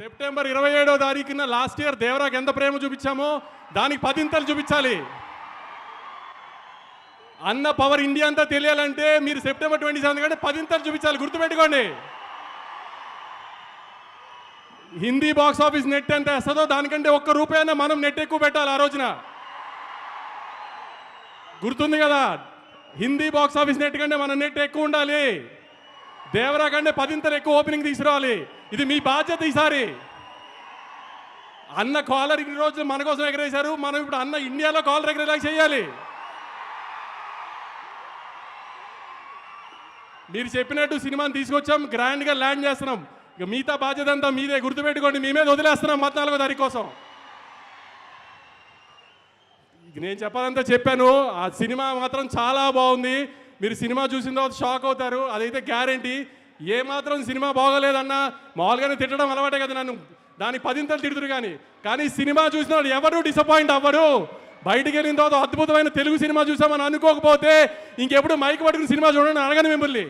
September ఇరవై ఏడో తారీఖున లాస్ట్ ఇయర్ దేవరాకి ఎంత ప్రేమ చూపించామో దానికి పదింతలు చూపించాలి. అన్న పవర్ ఇండియా అంతా తెలియాలంటే మీరు సెప్టెంబర్ ట్వంటీ సెవెన్ కంటే పదింతలు చూపించాలి. గుర్తుపెట్టుకోండి. హిందీ బాక్స్ ఆఫీస్ నెట్ ఎంత వేస్తుందో దానికంటే ఒక్క రూపాయన మనం నెట్ ఎక్కువ పెట్టాలి ఆ రోజున. గుర్తుంది కదా? హిందీ బాక్స్ ఆఫీస్ నెట్ కంటే మన నెట్ ఎక్కువ ఉండాలి. దేవరా కంటే పదింతలు ఎక్కువ ఓపెనింగ్ తీసుకురావాలి. ఇది మీ బాధ్యత ఈసారి. అన్న కాలర్ ఇన్ని రోజులు మన కోసం ఎగరేశారు. మనం ఇప్పుడు అన్న ఇండియాలో కాలర్ ఎగరేలా చేయాలి. మీరు చెప్పినట్టు సినిమాని తీసుకొచ్చాం గ్రాండ్గా ల్యాండ్ చేస్తున్నాం. ఇక మిగతా బాధ్యత అంతా మీదే గుర్తుపెట్టుకోండి మీ మీద వదిలేస్తున్నాం పద్నాలుగో తారీఖు కోసం. ఇక నేను చెప్పాలంతా చెప్పాను ఆ సినిమా మాత్రం చాలా బాగుంది. మీరు సినిమా చూసిన తర్వాత షాక్ అవుతారు అదైతే గ్యారంటీ ఏ మాత్రం సినిమా బాగోలేదన్నా మామూలుగానే తిట్టడం అలవాటే కదా నన్ను. దాని పదింతలు తిడుతురు కానీ. కానీ సినిమా చూసిన వాళ్ళు ఎవరు డిసప్పాయింట్ అవ్వరు బయటికి వెళ్ళిన తర్వాత అద్భుతమైన తెలుగు సినిమా చూసామని అనుకోకపోతే ఇంకెప్పుడు మైక్ పట్టుకుని సినిమా చూడండి అడగను మిమ్మల్ని.